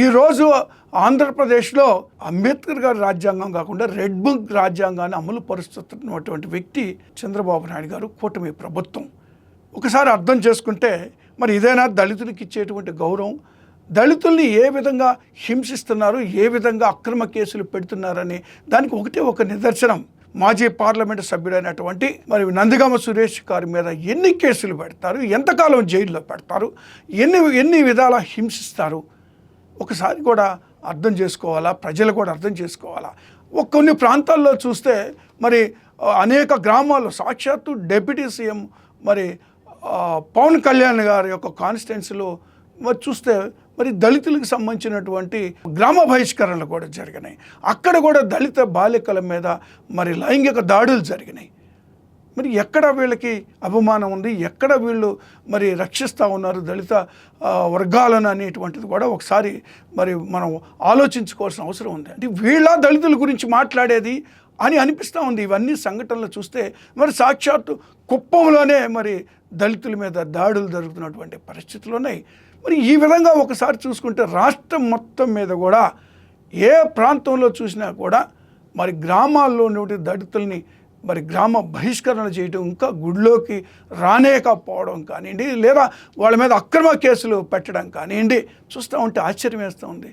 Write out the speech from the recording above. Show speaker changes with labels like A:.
A: ఈరోజు ఆంధ్రప్రదేశ్లో అంబేద్కర్ గారి రాజ్యాంగం కాకుండా రెడ్ బుక్ రాజ్యాంగాన్ని అమలు పరుస్తున్నటువంటి వ్యక్తి చంద్రబాబు నాయుడు గారు కూటమి ప్రభుత్వం. ఒకసారి అర్థం చేసుకుంటే మరి ఇదేనా దళితులకు ఇచ్చేటువంటి గౌరవం? దళితుల్ని ఏ విధంగా హింసిస్తున్నారు? ఏ విధంగా అక్రమ కేసులు పెడుతున్నారని? దానికి ఒకటే ఒక నిదర్శనం. మాజీ పార్లమెంటు సభ్యుడైనటువంటి మరి నందిగామ సురేష్ గారి మీద ఎన్ని కేసులు పెడతారు? ఎంతకాలం జైల్లో పెడతారు? ఎన్ని ఎన్ని విధాల హింసిస్తారు? ఒకసారి కూడా అర్థం చేసుకోవాలా? ప్రజలు కూడా అర్థం చేసుకోవాలా? కొన్ని ప్రాంతాల్లో చూస్తే మరి అనేక గ్రామాల్లో సాక్షాత్తు డెప్యూటీ సీఎం మరి పవన్ కళ్యాణ్ గారి యొక్క కాన్స్టిట్యున్సీలో మరి చూస్తే మరి దళితులకు సంబంధించినటువంటి గ్రామ బహిష్కరణలు కూడా జరిగినాయి. అక్కడ కూడా దళిత బాలికల మీద మరి లైంగిక దాడులు జరిగినాయి. మరి ఎక్కడ వీళ్ళకి అభిమానం ఉంది? ఎక్కడ వీళ్ళు మరి రక్షిస్తూ ఉన్నారు? దళిత వర్గాలను అనేటువంటిది కూడా ఒకసారి మరి మనం ఆలోచించుకోవాల్సిన అవసరం ఉంది. అంటే వీళ్ళ దళితుల గురించి మాట్లాడేది అని అనిపిస్తూ ఉంది. ఇవన్నీ సంఘటనలు చూస్తే మరి సాక్షాత్తు కుప్పంలోనే మరి దళితుల మీద దాడులు జరుగుతున్నటువంటి పరిస్థితులు ఉన్నాయి మరి ఈ విధంగా ఒకసారి చూసుకుంటే రాష్ట్రం మొత్తం మీద కూడా ఏ ప్రాంతంలో చూసినా కూడా మరి గ్రామాల్లో ఉన్నటువంటి దళితుల్ని మరి గ్రామ బహిష్కరణ చేయటం ఇంకా గుడిలోకి రానేకపోవడం కానివ్వండి లేదా వాళ్ళ మీద అక్రమ కేసులు పెట్టడం కానివ్వండి చూస్తూ ఉంటే ఆశ్చర్యం వేస్తూ ఉంది.